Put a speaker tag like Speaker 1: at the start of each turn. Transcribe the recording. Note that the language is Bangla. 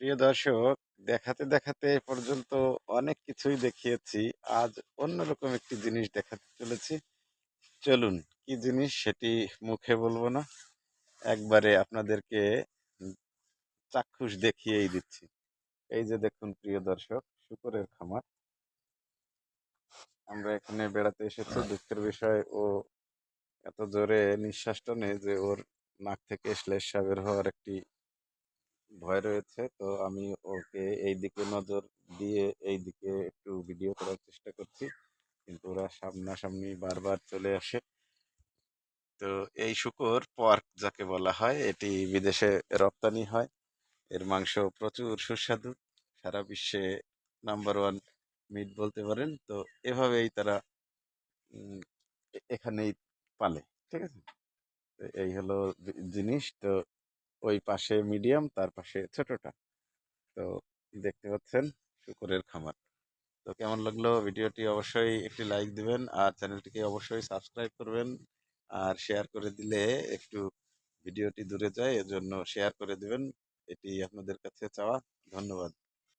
Speaker 1: প্রিয় দর্শক দেখাতে দেখাতে এ পর্যন্ত অনেক কিছুই দেখিয়েছি। আজ অন্যরকম একটি জিনিস দেখাতে চলেছি। চলুন কি জিনিস সেটি মুখে বলব না। একবারে আপনাদেরকে চাক্ষুষ দেখিয়েই দিচ্ছি। এই যে দেখুন প্রিয় দর্শক শুকরের খামার। আমরা এখানে বেড়াতে এসেছি। দুঃখের বিষয় ও এত জোরে নিঃশ্বাসটা নেই যে ওর নাক থেকে শ্লেষা বের হওয়ার একটি ভয় রয়েছে। তো আমি ওকে এই দিকে নজর দিয়ে এই দিকে একটু ভিডিও করার চেষ্টা করছি। কিন্তু ওরা সামনাসামনি বারবার চলে আসে। তো এই শুকর পর্ক যাকে বলা হয়, এটি বিদেশে রপ্তানি হয়। এর মাংস প্রচুর সুস্বাদু। সারা বিশ্বে নাম্বার ওয়ান মিট বলতে পারেন। তো এভাবেই তারা এখানেই পালে। ঠিক আছে? এই হলো জিনিস। তো ওই পাশে মিডিয়াম তার পাশে ছোটটা। তো দেখতে পাচ্ছেন, শুকরের খামার। তো কেমন লাগল ভিডিওটি অবশ্যই একটি লাইক দিবেন আর চ্যানেলটিকে অবশ্যই সাবস্ক্রাইব করবেন আর শেয়ার করে দিলে একটু ভিডিওটি দূরে যায়, এজন্য শেয়ার করে দিবেন। এটি আপনাদের কাছে চাওয়া। ধন্যবাদ।